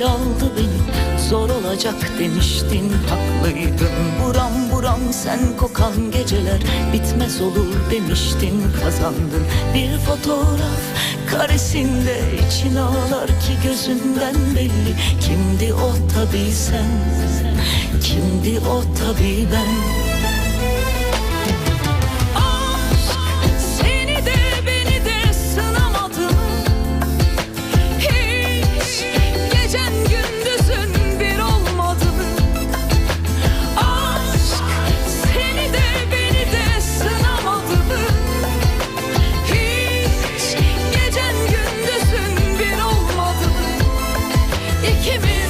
hal aldı beni. Zor olacak demiştin haklıydın. Buram buram sen kokan geceler Bitmez olur demiştin kazandın. Bir fotoğraf karesinde için ağlar ki gözünden belli. Kimdi o tabi sen? Kimdi o tabi ben? İkimiz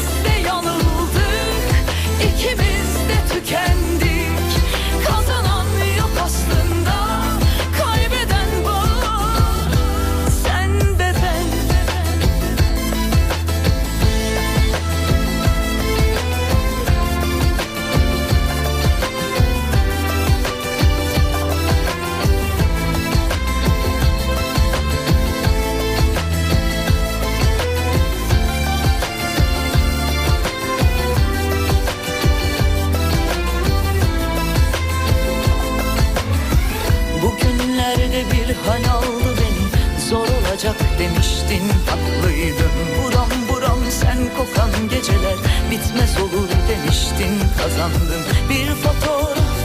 olacak demiştin tatlıydım Buram buram sen kokan geceler bitmez olur demiştin kazandım Bir fotoğraf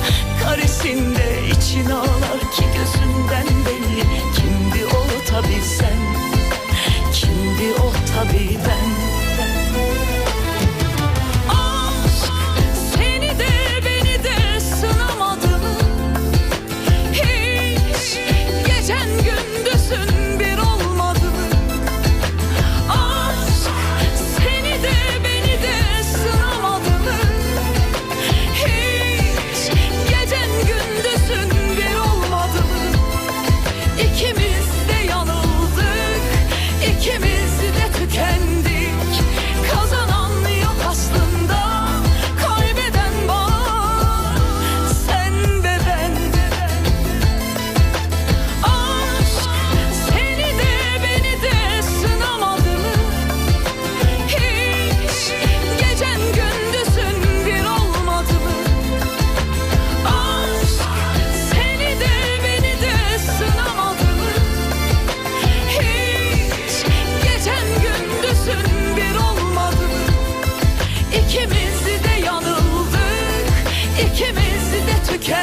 karesinde için ağlar ki gözünden belli. the cat.